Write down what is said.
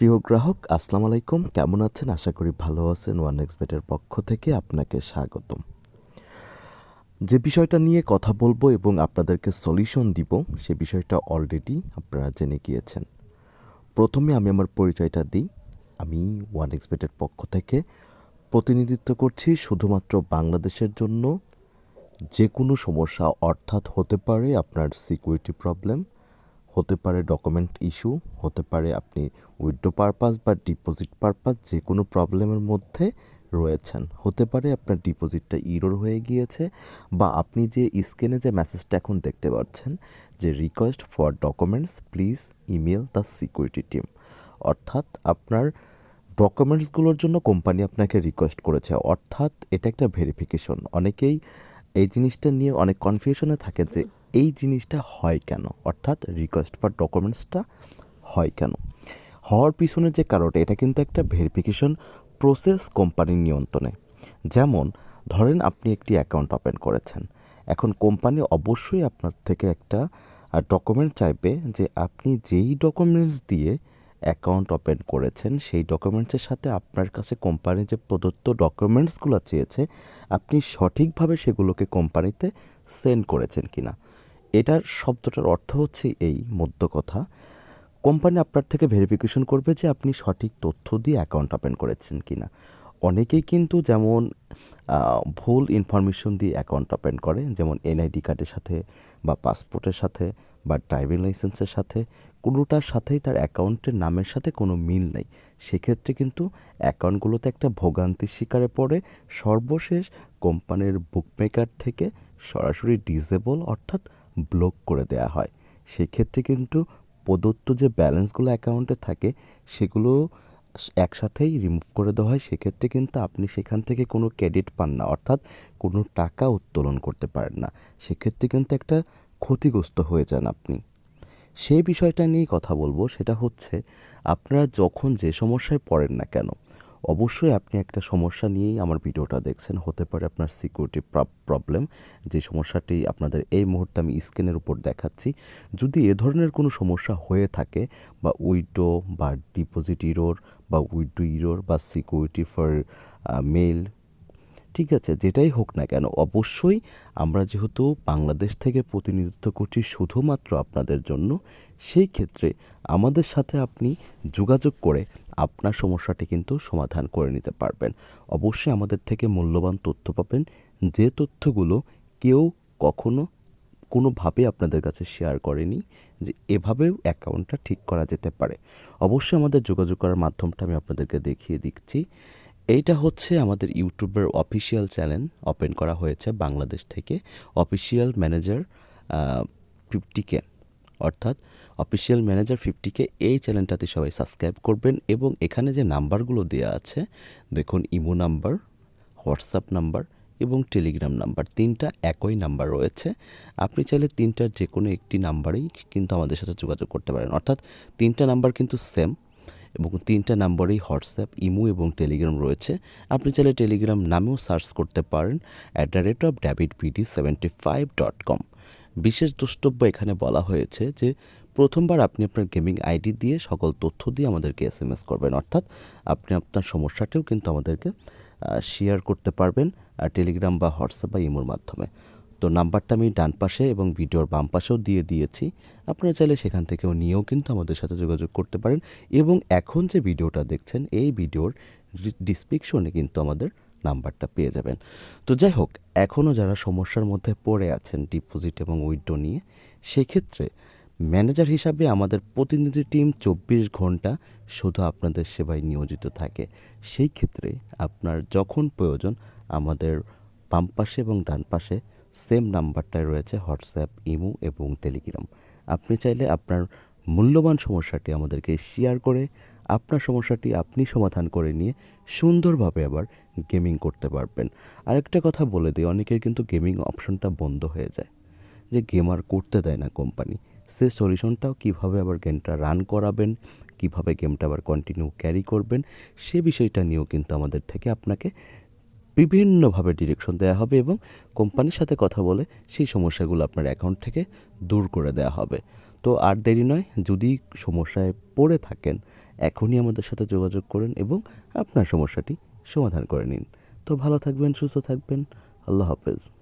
প্রিয় গ্রাহক, আসসালামু আলাইকুম। কেমন আছেন? আশা করি ভালো আছেন। ওয়ান এক্সবেটের পক্ষ থেকে আপনাকে স্বাগতম। যে বিষয়টা নিয়ে কথা বলব এবং আপনাদেরকে সলিউশন দিব, সে বিষয়টা অলরেডি আপনারা জেনে গিয়েছেন। প্রথমে আমি আমার পরিচয়টা দিই। আমি ওয়ান এক্সবেটের পক্ষ থেকে প্রতিনিধিত্ব করছি শুধুমাত্র বাংলাদেশের জন্য। যে কোনো সমস্যা অর্থাৎ হতে পারে আপনার সিকিউরিটি প্রবলেম হতে পারে ডকুমেন্ট ইস্যু হতে পারে আপনি উইথড্রো পারপাস বা ডিপোজিট পারপাস যে কোনো প্রবলেমের মধ্যে রয়েছেন। হতে পারে আপনার ডিপোজিটটা ইরোর হয়ে গিয়েছে বা আপনি যে স্ক্রিনে যে মেসেজটা এখন দেখতে পাচ্ছেন যে request for documents please email the security team অর্থাৎ আপনার ডকুমেন্টসগুলোর জন্য কোম্পানি আপনাকে রিকোয়েস্ট করেছে। অর্থাৎ এটা একটা ভেরিফিকেশন অনেকেই এই জিনিসটা নিয়ে অনেক কনফিউশনে থাকে যে এই জিনিসটা হয় কেন? অর্থাৎ রিকোয়েস্ট ফর ডকুমেন্টসটা হয় কেন? হওয়ার পিছনে যে কারণটা, এটা কিন্তু একটা ভেরিফিকেশন প্রসেস কোম্পানির নিয়ন্ত্রণে। যেমন, ধরেন আপনি একটি অ্যাকাউন্ট ওপেন করেছেন। এখন কোম্পানি অবশ্যই আপনার থেকে একটা ডকুমেন্ট চাইবে যে আপনি যেই ডকুমেন্টস দিয়ে অ্যাকাউন্ট ওপেন করেছেন, সেই ডকুমেন্টসের সাথে আপনার কাছে কোম্পানি যে প্রদত্ত ডকুমেন্টসগুলো চেয়েছে, আপনি সঠিকভাবে সেগুলোকে কোম্পানিতে সেন্ড করেছেন কিনা। এটার শব্দটার অর্থ হচ্ছে এই মধ্য কথা কোম্পানি আপনার থেকে ভেরিফিকেশন করবে যে আপনি সঠিক তথ্য দিয়ে অ্যাকাউন্ট ওপেন করেছেন কিনা। অনেকেই কিন্তু যেমন ভুল ইনফরমেশন দিয়ে অ্যাকাউন্ট ওপেন করে, যেমন এনআইডি কার্ডের সাথে বা পাসপোর্টের সাথে বা ড্রাইভিং লাইসেন্সের সাথে, কোনোটার সাথেই তার অ্যাকাউন্টের নামের সাথে কোনো মিল নেই। সেক্ষেত্রে কিন্তু অ্যাকাউন্টগুলোতে একটা ভোগান্তির শিকারে পড়ে। সর্বশেষ কোম্পানির বুকমেকার থেকে সরাসরি ডিসেবল অর্থাৎ ব্লক করে দেওয়া হয়। সেক্ষেত্রে কিন্তু প্রদত্ত যে ব্যালেন্সগুলো অ্যাকাউন্টে থাকে, সেগুলো একসাথেই রিমুভ করে দেওয়া হয়। সেক্ষেত্রে কিন্তু আপনি সেখান থেকে কোনো ক্রেডিট পান না, অর্থাৎ কোনো টাকা উত্তোলন করতে পারেন না। সেক্ষেত্রে কিন্তু একটা ক্ষতিগ্রস্ত হয়ে যান আপনি। সেই বিষয়টা নিয়েই কথা বলব। সেটা হচ্ছে, আপনারা যখন যে সমস্যায় পড়েন না কেন অবশ্যই আপনি একটা সমস্যা নিয়েই আমার ভিডিওটা দেখছেন। হতে পারে আপনার সিকিউরিটি প্রবলেম যে সমস্যাটি আপনাদের এই মুহূর্তে আমি স্ক্রিনের উপর দেখাচ্ছি। যদি এ ধরনের কোনো সমস্যা হয়ে থাকে বা উইডো বা ডিপোজিট ইরোর বা উইডো ইরোর বা সিকিউরিটি ফর মেল ঠিক আছে, যেটাই হোক না কেন, অবশ্যই আমরা যেহেতু বাংলাদেশ থেকে প্রতিনিধিত্ব করছি শুধুমাত্র আপনাদের জন্য, সেই ক্ষেত্রে আমাদের সাথে আপনি যোগাযোগ করে আপনার সমস্যাটি কিন্তু সমাধান করে নিতে পারবেন। অবশ্যই আমাদের থেকে মূল্যবান তথ্য পাবেন, যে তথ্যগুলো কেউ কখনো কোনোভাবে আপনাদের কাছে শেয়ার করেনি, যে এভাবেও অ্যাকাউন্টটা ঠিক করা যেতে পারে। অবশ্যই আমাদের যোগাযোগ করার মাধ্যমটা আমি আপনাদেরকে দেখিয়ে দিচ্ছি। এইটা হচ্ছে আমাদের ইউটিউবের অফিসিয়াল চ্যানেল, ওপেন করা হয়েছে বাংলাদেশ থেকে, অফিসিয়াল ম্যানেজার ফিফটি কে অর্থাৎ অফিসিয়াল ম্যানেজার ফিফটিকে এই চ্যানেলটাতে সবাই সাবস্ক্রাইব করবেন এবং এখানে যে নাম্বারগুলো দেওয়া আছে, দেখুন ইমো নাম্বার, হোয়াটসঅ্যাপ নাম্বার এবং টেলিগ্রাম নাম্বার, তিনটা একই নাম্বার রয়েছে। আপনি চাইলে তিনটার যে কোনো একটি নাম্বারেই কিন্তু আমাদের সাথে যোগাযোগ করতে পারেন। অর্থাৎ তিনটা নাম্বার কিন্তু সেম এবং তিনটা নাম্বারেই হোয়াটসঅ্যাপ, ইমো এবং টেলিগ্রাম রয়েছে। আপনি চাইলে টেলিগ্রাম নামেও সার্চ করতে পারেন at the rate of David BD seventy five dot com বিশেষ দ্রষ্টব্য এখানে বলা হয়েছে যে, প্রথমবার আপনি আপনার গেমিং আইডি দিয়ে সকল তথ্য দিয়ে আমাদেরকে এস এম এস করবেন। অর্থাৎ আপনি আপনার সমস্যাটিও কিন্তু আমাদেরকে শেয়ার করতে পারবেন টেলিগ্রাম বা হোয়াটসঅ্যাপ বা ইমোর মাধ্যমে। তো নাম্বারটা আমি ডান পাশে এবং ভিডিওর বাম পাশেও দিয়ে দিয়েছি। আপনারা চাইলে সেখান থেকেও নিয়েও কিন্তু আমাদের সাথে যোগাযোগ করতে পারেন এবং এখন যে ভিডিওটা দেখছেন, এই ভিডিওর ডিসক্রিপশনে কিন্তু আমাদের নাম্বারটা পেয়ে যাবেন। তো যাই হোক, এখনও যারা সমস্যার মধ্যে পড়ে আছেন ডিপোজিট এবং উইথড্র নিয়ে, সেক্ষেত্রে ম্যানেজার হিসাবে আমাদের প্রতিনিধি টিম চব্বিশ ঘণ্টা শুধু আপনাদের সেবায় নিয়োজিত থাকে। সেই ক্ষেত্রে আপনার যখন প্রয়োজন, আমাদের বাম পাশে এবং ডান পাশে সেম নাম্বারটায় রয়েছে হোয়াটসঅ্যাপ, ইমো এবং টেলিগ্রাম। আপনি চাইলে আপনার মূল্যবান সমস্যাটি আমাদেরকে শেয়ার করে, আপনার সমস্যাটি আপনি সমাধান করে নিয়ে সুন্দরভাবে আবার গেমিং করতে পারবেন। আরেকটা কথা বলে দিই, অনেকের কিন্তু গেমিং অপশনটা বন্ধ হয়ে যায়, যে গেম আর করতে দেয় না কোম্পানি। সে সলিউশনটাও কীভাবে আবার গেমটা রান করাবেন, কীভাবে গেমটা আবার কন্টিনিউ ক্যারি করবেন, সে বিষয়টা নিয়েও কিন্তু আমাদের থেকে আপনাকে বিভিন্নভাবে ডিরেকশন দেওয়া হবে এবং কোম্পানির সাথে কথা বলে সেই সমস্যাগুলো আপনার অ্যাকাউন্ট থেকে দূর করে দেওয়া হবে। তো আর দেরি নয়, যদি সমস্যায় পড়ে থাকেন, এখনই আমাদের সাথে যোগাযোগ করুন এবং আপনার সমস্যাটি সমাধান করে নিন। তো ভালো থাকবেন, সুস্থ থাকবেন, আল্লাহ হাফেজ।